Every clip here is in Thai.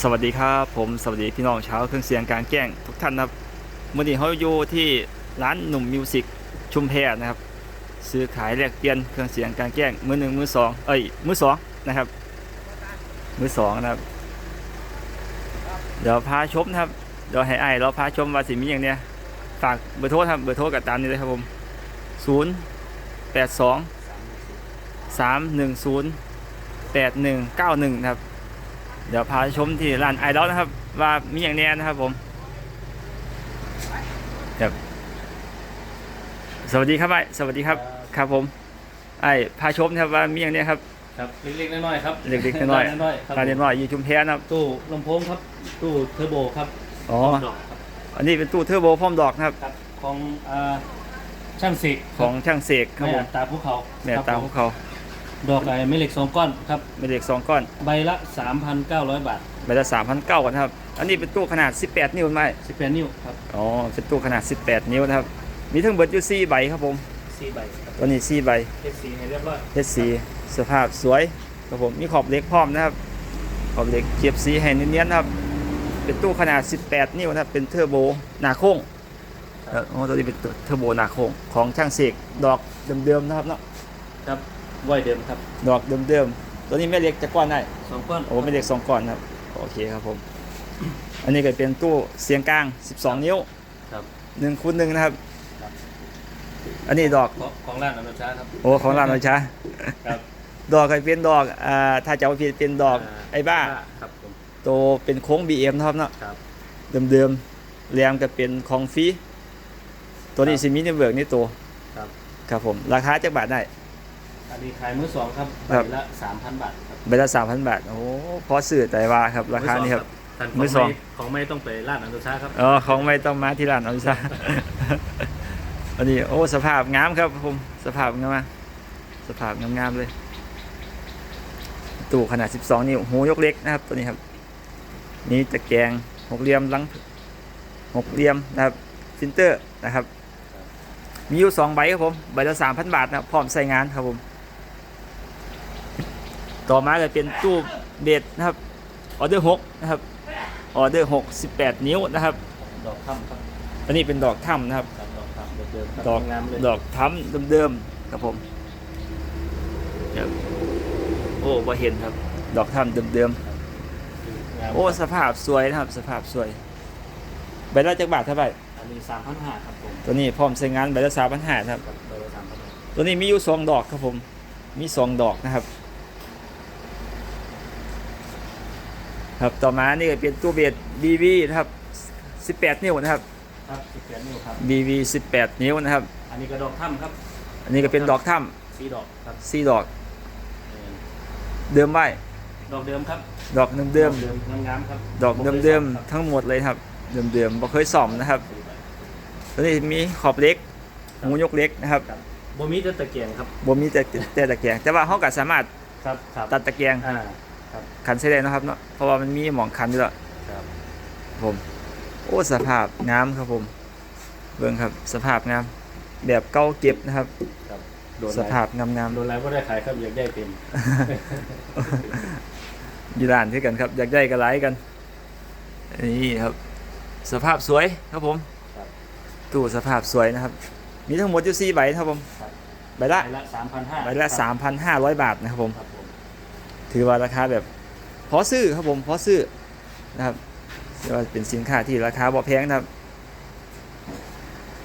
สวัสดีครับผมสวัสดีพี่น้องชาวเครื่องเสียงการแจ้งทุกท่านนะครับมื่อนี้เขาอยู่ที่ร้านหนุ่มมิวสิกชุมแพนะครับ ซื้อขายแลกเปลี่ยนเครื่องเสียงการแจ้งมือหนึ่งมือสองเอ้ยมือสองนะครับ มือสองนะครับ เดี๋ยวพาชมนะครับเดี๋ยวให้ไอ้ายเราพาชมว่าสิมีอย่างเนี้ยฝากเบอร์โทรครับเบอร์โทรกับตามนี้เลยครับผมศูนย์แปดสองสามหนึ่งศูนย์แปดหนึ่งเก้าหนึ่งนะครับ เดี๋ยวพาชมที่ร้านไอดอลนะครับ ว่ามีอย่างแน่นะครับผมครับสวัสดีครับไอสวัสดีครับครับผม ไอพาชมนะครับว่ามีอย่างแน่ครับครับเล็กๆน้อยๆครับเล็กๆน้อยๆน้อยๆครับการเรียนน้อยอยู่ชุมแพนะครับตู้ลำโพงครับตู้เทอร์โบครับอ๋อดอกครับอันนี้เป็นตู้เทอร์โบพร้อมดอกนะครับครับของอ่าช่างสิกของช่างเสกครับแม่ผมตาภูเขาแม่ครับตามผพวกเขา ดอกไอ้ไม่เหล็กสองก้อนครับไม่เด็กสองก้อน ใบละ 3,900 บาทใบละสามพันเก้ากันครับ อันนี้เป็นตู้ขนาด 18 นิ้วไหม18นิ้วครับอ๋อเป็นตู้ขนาด 18 นิ้วนะครับ มีทั้งเบิดอยู่4ใบครับผม4ใบครับตัวนี้4ใบเทสสีให้เรียบร้อยเฮ็ดสีสภาพสวยครับผม มีขอบเหล็กพร้อมนะครับ ขอบเหล็กเกียบสีให้เนียนๆนะครับ เป็นตู้ขนาด 18 นิ้วนะครับ เป็นเทอร์โบหนาโค้งเอ่อโอ้ตัวนี้เป็นตัวเทอร์โบหนาโค้งของช่างเสกดอกเดิมๆนะครับเนาะครับ ไว้เดิมครับ ดอกเดิมๆ ตัวนี้แม่เหล็กจะก้อนได้ สองก้อนโอ้แม่เหล็กสองก้อนนะครับ โอเคครับผม อันนี้ก็เป็นตู้เสียงกลาง 12 นิ้วครับ1คูณ1นะครับครับ อันนี้ดอก ของของร้านอนุชาครับ โอ้ ของร้านเราช้าครับ ดอกก็เป็นดอก อ่า ถ้าจะเอาผิดเป็นดอกไอ้บ้า ครับผมตัวเป็นโค้ง BM นะครับเนาะครับเดิมๆแรมก็เป็นของฟรีตัวนี้ครับซิมิเนเวิร์กนี่ตัว ครับ ครับผม ราคาจักบาทได้ อันนี้ขายมือสองครับใบครับละ3,000บาทครับใบละสามพันบาท โอ้พอซื้อแต่ว่าครับ ราคานี่ครับท่านมืมืออสสอองงของไม่ต้องไปร้านอนุชาครับ อ๋อของไม่ต้องมาที่ร้านเอาซะอันนี้ โอ้ สภาพงามครับผมสภาพงามมากสภาพงามๆเลย ตู้ขนาด 12 นิ้วหูยกเล็กนะครับ ตัวนี้ครับ นี่ตะแกรงหกเหลี่ยมหลังหกเหลี่ยมนะครับฟิลเตอร์นะครับ มีอยู่สองใบครับผม ใบละสามพันบาทนะครับพร้อมใส่งานครับผม ต่อมาก็เป็นตู้เบสนะครับออเดอร์หกนะครับออเดอร์หกสิบแปดนิ้วนะครับ ดอกถ้ำครับอันนี้เป็นดอกถ้ำนะครับครับดอกถ้ำเดิมๆครับดอกงามเลยดอกถ้ำเดิมๆครับผมครับโอ้บ่เห็นครับ ดอกถ้ำเดิมงามๆโอ้สภาพสวยนะครับ สภาพสวยใบละจักบาทเท่าไหร่อันนี้สามพันห้าครับผมตัวนี้พร้อมใช้งานใบละสามพันห้าครับกับเบอร์สามพันห้าตัวนี้มีอยู่สองดอกครับผม มีสองดอกนะครับ ครับต่อมานี่ก็เป็นตู้เบส BV นะครับ 18 นิ้วนะครับ ครับสิบแปดนิ้วครับ BV 18 นิ้วนะครับ อันนี้ก็ดอกถ้ำครับ อันนี้ก็เป็นดอกถ้สีดอกครับำสี่ดอกเออเดิมไว้ดอกเดิมครับ ดอกเดิมเดิมงามๆครับๆดอกเดิมๆทั้งหมดเลยครับ เดิมๆบ่เคยส่อมนะครับตัวนี้มีขอบเล็กหูยกเล็กนะครับครับโบมีแต่ตะเกียงครับบ่มีแต่แต่ตะแกรงแต่ว่าเขาก็สามารถครับครับตัดตะแกรง อ่าขันใช้ได้นะครับเนาะเพราะว่ามันมีหมองขันอยู่แล้วครับผมโอ้สภาพงามครับผมเบิ่งครับสภาพงามแบบเก่าเก็บนะครับ ครับโดนสภาพงามโดนไรก็ได้ขายครับอยากได้เต็มๆอยู่ร้านที่กันครับ อยากได้ก็ไลค์กัน นี่ครับ สภาพสวยครับผมครับตู้สภาพสวยนะครับ มีทั้งหมดอยู่สี่ใบครับผมครับใบละใบละสามพันห้าใบละ3,500บาทนะครับผมครับผม ถือว่าราคาแบบพอซื้อครับผมพอซื้อนะครับถือว่าเป็นสินค้าที่ราคาบ่แพงนะครับ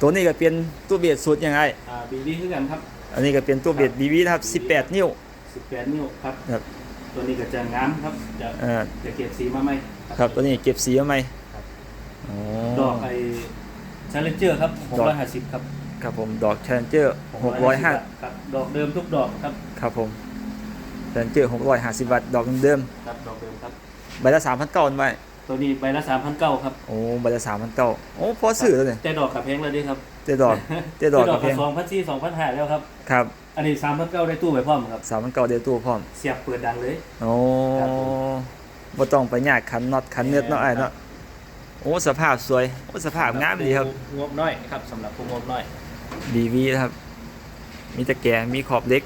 ตัวนี้ก็เป็นตู้เบียดสุดยังไงอ่าบีบีคือกันครับ อันนี้ก็เป็นตู้เบียดบีวีนะครับ 18 นิ้วสิบแปดนิ้วครับครับ ตัวนี้ก็จะงามครับจะเอ่อจะเก็บสีมาไหมครับตัวนี้เก็บสีมาไหมครับอ๋อ ดอกไอ้ชาเลนเจอร์ครับดอก 650ครับครับผมดอกแชนเจอร์605ครับดอกเดิมทุกดอกครับ ครับผม แชนเจอร์650บาทดอกเดิมครับดอกเดิมครับๆใบละ3,900ไว้ตัวนี้ใบละ3,900ครับโอ้ใบละ3,900โอ้พอซื้อแล้วเนี่ยแต่ดอกกับเพงแล้วเด้วยครับเจดอกเจดอกดกัอบกเพกัลบงสองพันสี่สองพันห้าแล้วครับ ครับอันนี้3,900ได้ตู้ไปพร้อมครับ3,900เดียวตู้พร้อมเสียบเปิดดังเลย โอ้ครับผม บ่ต้องไปยากขันน็อตขันเนื้อเนาะไอ้เนาะโอ้สภาพสวยโอ้สภาพงามดีครับ งบน้อยครับสำหรับผู้งบน้อย ดีวีนะครับ มีตะแกรงมีขอบเล็ก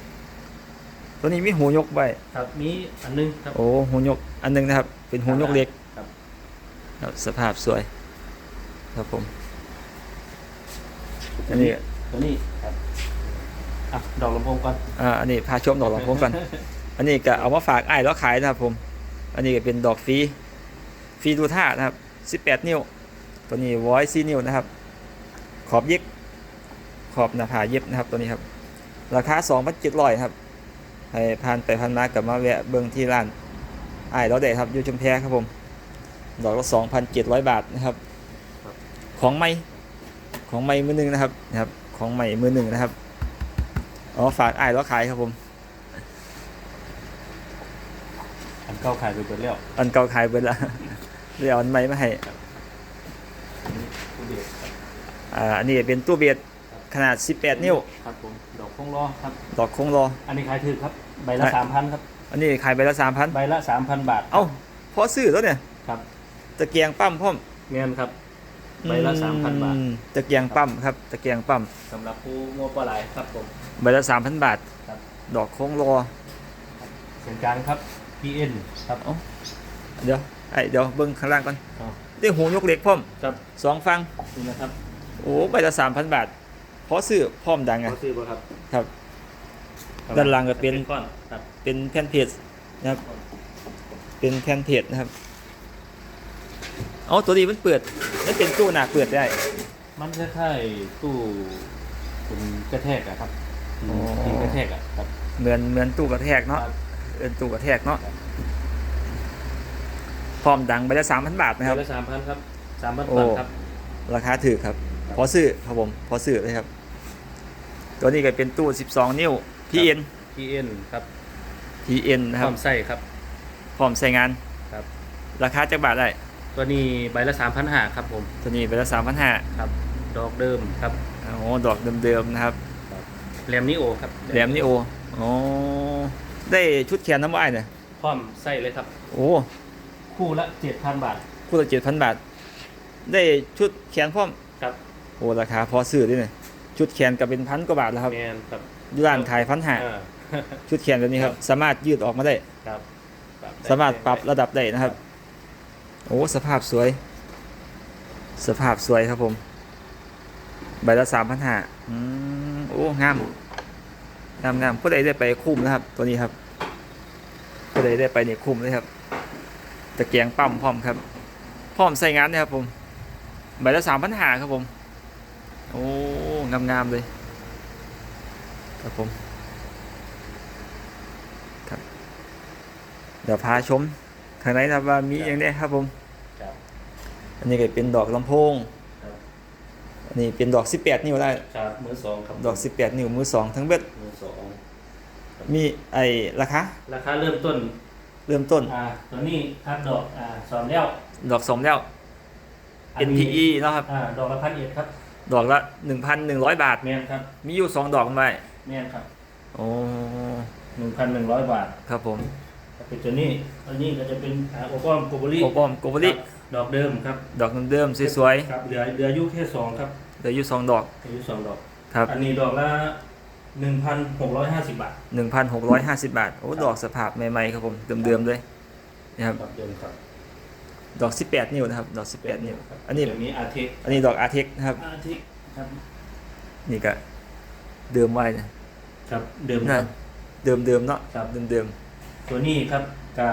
ตัวนี้มีหูยกไว้ครับมีอันนึงครับ โอ้หูยกอันหนึงนะครับ เป็นหูยกเล็กคครับสภาพสวย ครับผมอันนี้ตัวนี้ครับอะดอกลำโพงก่อนอ่าอันนี้พาชมดอกลำโพงก่อนอันนี้ก็เอามาฝากไอ้ายแล้วขายนะครับ ผม อันนี้ก็เป็นดอกฟรีฟรีดูท่านะครับ18นิ้ว ตัวนี้ร้อย4นิ้วนะครับ ขอบเย็บขอบหน้าผาเย็บนะครับตัวนี้ครับ ราคา2,700ครับ ให้ผ่านไปผ่านมากับมาแวะเบิ่งที่ร้านไอ้ายแล้วได้ครับอยู่ชุมแพครับผมดอกละ2,700บาทนะครับ ของใหม่ของใหม่มือหนึ่งนะครับนะครับ ของใหม่มือหนึ่งนะครับเอามาฝากไอ้ายแล้วขายครับผม อันเก่าขายไปเบิดแล้วอันเก่าขายไปแล้วเดี๋ยวอันใหม่มาให้ตู้เบียดครับอ่าอันนี้เป็นตู้เบียด ขนาด 18 นิ้ว ครับผมดอกคงล้อครับ ดอกโคงรอ อันนี้ขายถือครับ ใบละสามพันครับ อันนี้ขายไปละ3,000ใบละสามพันบาท เอ้าพอซื้อแล้วเนี่ย ครับ ตะเกียงปั๊มพร้อมเงินครับ ใบละ3,000บาทอืมตะเกียงปั๊มครับ ตะเกียงปั๊มสำหรับผู้โง่ปลาไหลครับผม ใบละ3,000บาทครับดอกโคงรอเสียงกลางครับ PN ครับเดี๋ยวไอ้เดี๋ยวเบิ่งข้างล่างก่อนอ๋อได้หูยกเหล็กพร้อมครับสองฟังนี่นะครับ โอ้ใบละ3,000บาท พอซื้อพร้อมดังอะเขาซื้อป่ะครับครับ ด้านหลังก็เป็นก้อนครับเป็นแผ่นเพจนะครับ เป็นแผ่นเพจนะครับเอาตัวนี้มันเปิดมันเป็นตู้หนักเปิดได้ มันคล้ายๆตู้เป็นกระแทกอะครับอ๋อพิงกระแทกอะครับ เหมือนเหมือนตู้กระแทกเนาะครับเอินตู้กระแทกเนาะพร้อมดังไปละสามพันบาทนะครับใบละสามพันครับสามพันโอ้บาทครับ ราคาถือครับ พอซื้อครับผม พอซื้อเลยครับ ตัวนี้ก็เป็นตู้ 12 นิ้ว PN PN ครับ PN นะพครัร้บอมไส้ครับ พร้อมใส่งานครับ ราคาจักบาทได้ ตัวนี้ใบละสามพันห้าครับผมตัวนี้ไปละสามพันห้าครับ ดอกเดิมครับโอ้ดอกเดิมๆนะครับแรมนิโอครับแหลมนี่โอโอ้ได้ชุดแขนน้ำอ้ายเนี่ยพร้อมไส้เลยครับ โอ้คู่ละเจ็ดพันบาทคู่ละเจ็ดพันบาท ได้ชุดแขนพร้อม ครับ โอ้ราคาพอซื้อด้วยเนี่ย ชุดแขนก็เป็นพันกว่าบาทแล้วครับแมนครับอยู่ร้านขายพันห้าอ่า ชุดแขนแบบนี้ครับ สามารถยืดออกมาได้ ครับปรับได้สามารถปรับระดับได้นะครับ โอ้สภาพสวย สภาพสวยครับผม ใบละสามพันห้าอืมโอ้งามงามงามผู้ใดได้ไปคุ้มนะครับ ตัวนี้ครับผู้ใดได้ไปเนี่ยคุ้มเลยครับตะเกียงปั๊มพร้อมครับ พร้อมใส่งานนะครับผม ใบละสามพันห้าครับผม โอ้ งามงามๆเลย ครับผมครับเดี๋ยวพาชมข้างในนะครับว่ามีอย่างไดครับผมครับอันนี้ก็เป็นดอกลำโพงครับอันนี้เป็นดอก 18 นิ้วได้ครับมือสองครับดอก 18 นิ้วมือสองทั้งเบ็ดมือสองมีไอ้ราคาราคาเริ่มต้น เริ่มต้นอ่าตัวนี้ครับดอกอ่าสอนแล้วดอกสมแล้วอันนี้ NPE เนาะครับอ่าดอกละพันเอ็ดครับ ดอกละ1,100บาท แมนครับมีอยู่2ดอกไว้แมนครับโอ้หนึ่งพันหนึ่งร้อยบาทครับผมถ้าเป็นตัวนี้ตัวนี้ก็จะเป็นอ่าโอปอมโกโบลีโอปอมโกบริดอกเดิมครับ ดอกเดิมๆสวยครับเหลือเหลืออายุแค่สองครับๆเหลืออยู่2ดอกอายุสองดอกครับอันนี้ดอกละหนึ่งพันหกร้อยห้าสิบบาท1,650บาทโอ้ดอกสภาพใหม่ๆครับผมเดิมๆเลยนะครับดอกเดิมครับ ดอก 18 นิ้วนะครับ ดอก 18 นิ้ว อันนี้เดี๋ยวนี้อาเทคอันนี้ดอกอาร์เทคนะครับ อาเทคครับ นี่ก็เดิมไว้นะครับเดิมคนั่รันบเดิมเดิมๆเนาะครับเดิมเดิมตัวนี้ครับกับ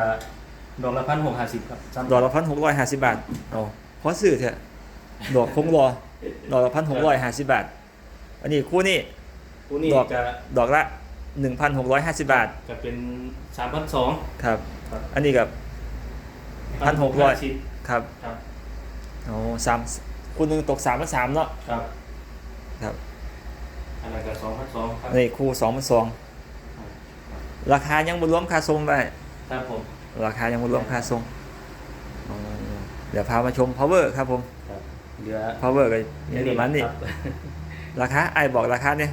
ดอกละพันหกห้าสิบครับซ้ำๆดอกละพันหกร้อยห้าสิบบาทเอาเพราะซื้อเถอะดอกคงรอดอกละพันหกร้อยห้าสิบบาท อันนี้คู่นี้ตัวนี้ดอกจะดอกละหนึ่งพันหกร้อยห้าสิบบาทจะเป็นสามพันสองครับครับ อันนี้กับ1,600ครับครับโอ้สามคู่หนึ่งตกสามพันสามเนาะครับครับอันนั้นก็สองพันสองครับอันนี้คู่สองพันสองราคายังบ่รวมค่าส่งไปครับผมราคายังบ่รวมค่าส่งอ๋อเดี๋ยวพามาชม power ครับผมครับเหลือ power ก็มีประมาณนี้ครับราคาไอ้บอกราคาเนี่ย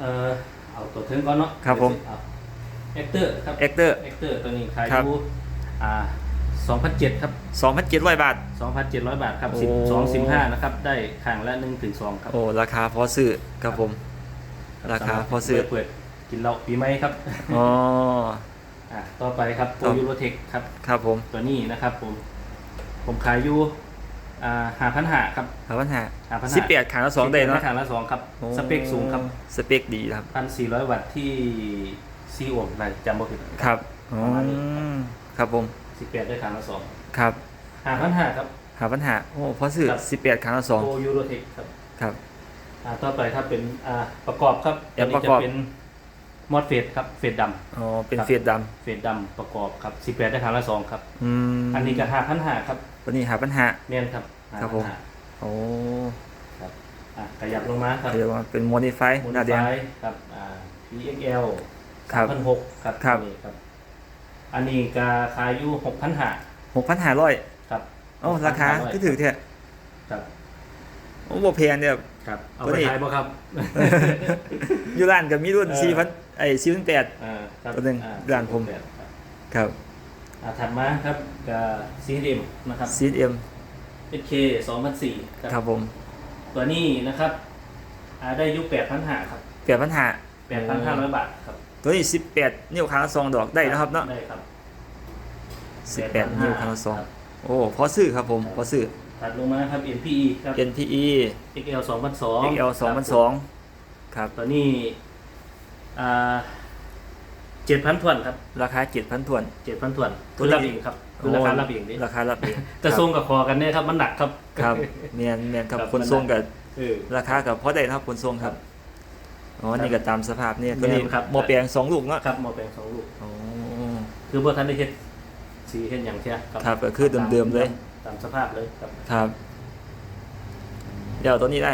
เออเอาตัวเทิงก่อนเนาะครับผมเอ็กเตอร์ครับเอ็กเตอร์เอ็กเตอร์ตัวนี้ขายครับอยู่อ่า สองพันเจ็ดครับ2,700 บาทสองพันเจ็ดร้อยบาทครับโอ้สิบสองสิบห้านะครับ ได้ข้างละหนึ่งถึงสองครับ โอ้ ราคาพอซื้อครับผม ราคาพอซื้อเปิดกินเหล้าปีใหม่ครับ อ๋ออ่าต่อไปครับโปครับยูโรเทคครับ ครับผม ตัวนี้นะครับผม ผมขายอยู่อ่าหาพันหาครับหาปัญหาหาพันสิบแปดขางละสองได้เนาะขางละสองครับโอ้สเปคสูงครับ สเปคดีครับพันสี่ร้อยวัตต์ที่ซีโอห์มน่าจะจำบ่ผิดครับอ๋อครับผม สิบแปดได้ขางละสองครับหาพันหาครับ หาปัญหาโอ้เพราะซื้อครับ สิบแปดขางละสองโอยูโรเทคครับครับ อ่าต่อไปถ้าเป็นอ่าประกอบครับแอปประกอบนนี้จเป็นมอดเฟดครับเฟดดอ๋อเป็นครับ เฟียดดำเฟดดำประกอบครับสิบแปดได้ขางละสองครับำอืมอันนี้ก็หาพันหาครับวันนี้หาปัญหา เนียนครับครับผม5,500โอ้ครับอะขยับลงมาครับ เรียกว่าเป็นโมดิฟายมูลหน้าแดงไฟครับอ่า PXL ครับ พันหกครับครับอันนี้ครับ อันนี้ก็ขายอยู่หกพันหาหกพันห้าร้อยครับโอ้ราคาก็ถือเท่าครับโอ้โบแพงเนี่ยครับเอาตัวไปนี้ขายบ่ครับอยู่ร้านกับมีรุ่นเออสี่พันไอ้สี่พันแปดอ่าครับตัวหนึ่งอ่ร้านผมครับครับอ่าถัดมาครับกับซีดีมนะครับซีเอ็ม SK 2004คครัรับบผม ตัวนี้นะครับอ่าได้อยุค8,500ครับแปดพันห้า8,500บาทครับ ตัวนี้สิบแปดนิ้วค้างละสองดอกได้นะครับเนาะได้ครับสิบแปดนิ้วค้างละสองครับโอ้พอซื้อครับผมพอซื้อถัดลงมาครับ NPE ครับ NPE XL 2002 XL สองพันสองครับตัวนี้อ่าเจ็ดพันถ้วนครับ ราคาเจ็ดพันถวนเจ็ดพันถ้วนตัคือวนี้รับเองครับคือราคารับเองดิราคารับเองแต่ทรงกับคอกันเนี่ยครับมันหนักครับครับเมียนเมียนครับครับคนทรงกับเออราคากับพอได้นะครับคนทรงครับ อ๋อครับนี่ก็ตามสภาพเนี่ยตัวนี้แม่นครับหมอแปลงสองลูกเนาะครับหมอแปลงสองลูกโอ้คือบ่ทันได้เฮ็ดสีเฮ็ดอย่างเที่ยครับก็คือเดิมๆเลย ตามสภาพเลยครับ ครับเดี๋ยวตัวนี้ได้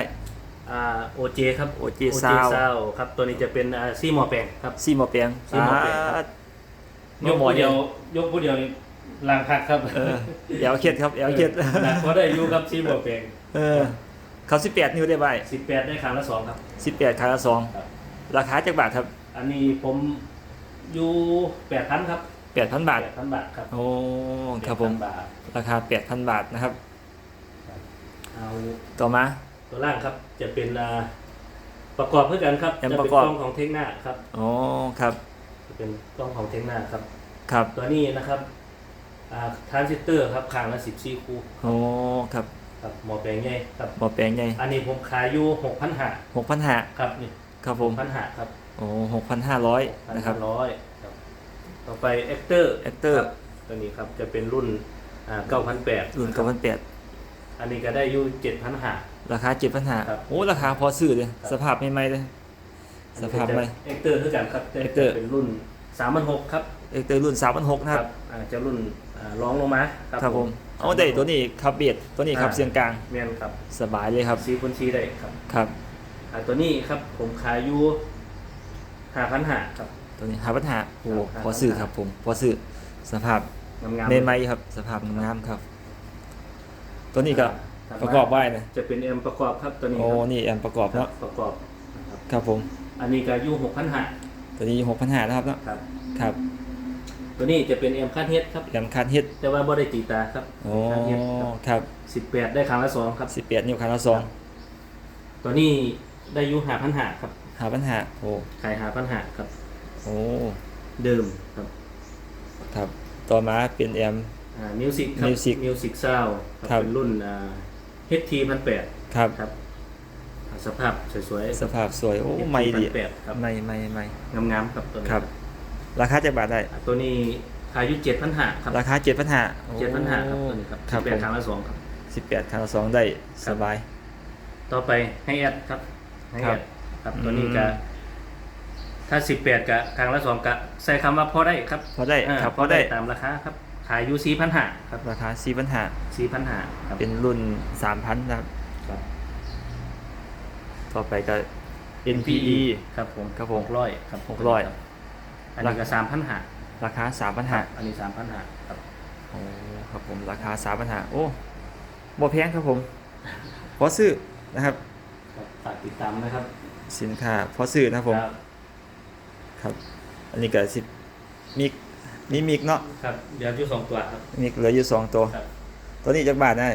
อ่า OJ ครับ OJ ซ Sound าวครับ ตัวนี้จะเป็นอ่าซีหมอแปลงครับ ซี่หมอแปลงซี่หมอแปลงครับ อ่ายกหมอผู้เดีเดียยววยกผู้เดียวนี่ลางคักครับเออเอวเคล็ดครับเอวเคล็ดหนักพอได้อยู่ครับซีหมอแปลง เออ เขาสิบแปดนิ้วได้ใบ18ได้ครั้งละสองครับ สิบแปดคาละสองครับ ราคาจากบาทครับอันนี้ผมอยู่8,000ครับแปดพันบาท8,000บาทครับโอ้ครับผม 8,000บาทราคาแปดพันบาทนะครับ เอาต่อมา ตัวล่างครับ จะเป็นอ่าประกอบเพื่อกันครับแอมจะปเป็นระกอบกล้องของเทคนาครับ อ๋อครับจะเป็นกล้องของเทคนาครับ ครับตัวนี้นะครับอ่าทรานซิสเตอร์ครับข้างละ14คู่ โอ้ครับ ครับหมอแปลงใหญ่ครับ หมอแปลงใหญ่อันนี้ผมขายอยู่6,500หกพันห้าครับนี่ครับผม6,500ครับโอ้หกพันห้าร้อยนะครับ1,500ครับต่อไปเอ็กเตอร์ Actor ตัวนี้ครับจะเป็นรุ่นอ่า9,800รุ่นเก้าพันแปดอันนี้ก็ได้อยู่7,500ราคาเจ็ดพันห้าครับโอ้ราคาพอซื้อเลยครับสภาพใหม่ๆเลยสภาพใหม่เอ็กเตอร์คือกันครับจะ Actor เป็นรุ่น3,600ครับเอกเตอร์รุ่นสามพันหกนะครับอ่าจะรุ่นอ่าร้องลงมาครับผม เอาได้ตัวนี้ครับเบียดตัวนี้ครับอ่าเสียงกลางเมียนครับสบายเลยครับซีคนชีได้ครับครับอ่าตัวนี้ครับผมขายอยู่ห้าพันห้าครับ ตัวนี้หาปัญหาโอ้ครับพอซื้อครับผมพอซื้อสภาพงามในไม้ครับ สภาพงามๆครับ ตัวนี้ก็ถัดมาประกอบไว้นะจะเป็นแอมประกอบครับตัวนี้โอ้ครับนี่แอมประกอบครัเนาะบประกอบนะครับครับผม อันนี้ก็อยู่หกพันห้าตัวนี้หกพันห้านะครับเนาะครับครับ ตัวนี้จะเป็นแอมคาดเฮ็ดครับแอมคาดเฮ็ดแต่ว่าบ่ได้ตีตาครับ โอ้คาดเฮ็ดครับสิบแปดได้ครั้งละสองครับ สิบแปดนิ้วคาราซองตัวนี้ได้อยู่ห้าพันห้าครับหาปัญหาโอ้ขายห้าพันห้าครับ โอ้เดิมครับครับ ต่อมาเป็นแอมอ่ามิวสิกครับ Music มิวสิกซาวครับเป็นรุ่นอ่า HT พันแปดครับ ครับอ่าสภาพสวยๆสภาพสวยโอ้ไม่ดีแปดครับ ไม่ไม่ไม่ งามๆครับตัวนี้ ครับ ราคาจะบาทได้อ่าตัวนี้ขายอยู่เจ็ดพันห้าครับราคาเจ็ดพันห้าเจ็ดพันห้าครับตัวนี้ครับครับแปผดมครั้งละสองครับสิบแปดคาราซองได้สบาย ต่อไปให้แอดครับให้ครัแอบดครับอืมตัวนี้ก็ถ้าสิบแปดกับครั้งละสองก็ใส่คำว่าพอได้ครับพอได้าครับพพออได้ได้ตามราคาครับขายอยู่สี่พันห้าครับราคาสี่พันห้าสี่พันห้าครับเป็นรุ่นสามพันนะครับครับต่อไปก็ NPE ครับผมครับผมหกร้อยครับหกร้อยคบ อันนี้ก็สามพันห้าราคาสามพันห้าอันนี้สามพันห้าครับโอ้ครับผมราคาสามพันห้าโอ้บ่แพงครับผมพอซื้อนะครับครับฝากติดตามนะครับ สินค้าพอซื้อนะครับผมครับครับ อันนี้ก็สิมิกมีมิกเนาะครับเดี๋ยวอยู่สองตัวครับมิกเหลืออยู่สองตัวครับตัวนี้จักบาทได้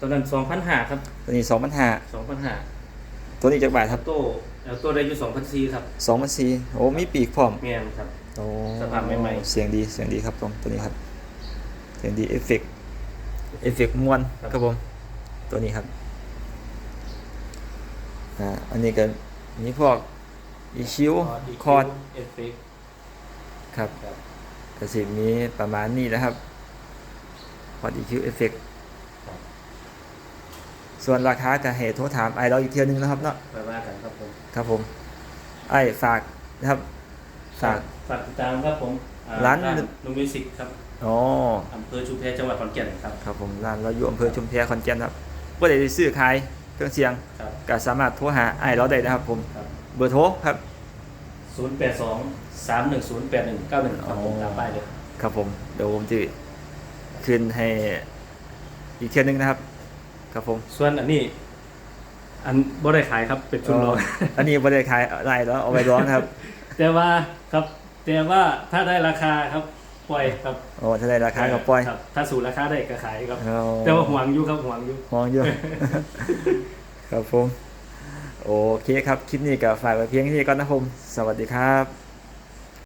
ตัวนั้นสองพันห้าครับ ตัวนี้สองพันห้าสองพันห้าตัวนี้จักบาทครับโต้แล้วตัวได้อยู่สองพันสี่ครับสองพันสี่โอ้มีปีกพร้อมเมียนครับโอ้ สภาพใหม่ๆเสียงดีเสียงดีครับผมตัวนี้ครับ เสียงดีเอฟเฟกต์เอฟเฟกต์มวนครับครับผม ตัวนี้ครับอ่าอันนี้ก็มีพวกอีชิวคอร์ดเอฟเฟกต์ครับครับกระสิมีประมาณนี้นะครับคอร์ดอีคิวเอฟเฟกครับส่วนราคาก็ให้โทรถามไอเราอีกเทียหนึงนะครับเนาะไปว่ากันครับผม ครับผม ไอฝากนะครับ ฝาก ฝากติดตามครับผมอ่ร้านนุ่มมิวสิกครับอ๋ออำเภอชุมแพจังหวัดขอนแก่นครับ ครับผมร้านเราอยู่อำเภอชุมแพขอนแก่นครับว่าได้ซื้อขายเครื่องเสียงครับก็สามารถโทรหาไอเราได้นะครับผมครับ เบอร์โทรครับ ศูนย์แปดสองสามหนึ่งศูนย์แปดหนึ่งเก้าหนึ่งครับผมอ๋อตามป้ายเลย ครับผมเดี๋ยวผมจะขึ้นให้อีกเทียหนึงนะครับ ครับผมส่วนอันนี้ อันบ่ได้ขายครับเป็นชุดร้อง อันนี้บริขายอะไรแล้วเอาไปร้องนะครับ แต่ว่าครับ แต่ว่าถ้าได้ราคาครับปล่อยครับโอ้ถ้าได้ราคาก็ปล่อยครับถ้าสูตรราคาได้ก็ขายครับ เอาแต่ว่าห่วงอยู่ครับห่วงอยู่ มองอยู่ ครับผม โอเคครับ คลิปนี้ก็ฝากไว้เพียงแค่นี้ก่อนนะผม สวัสดีครับ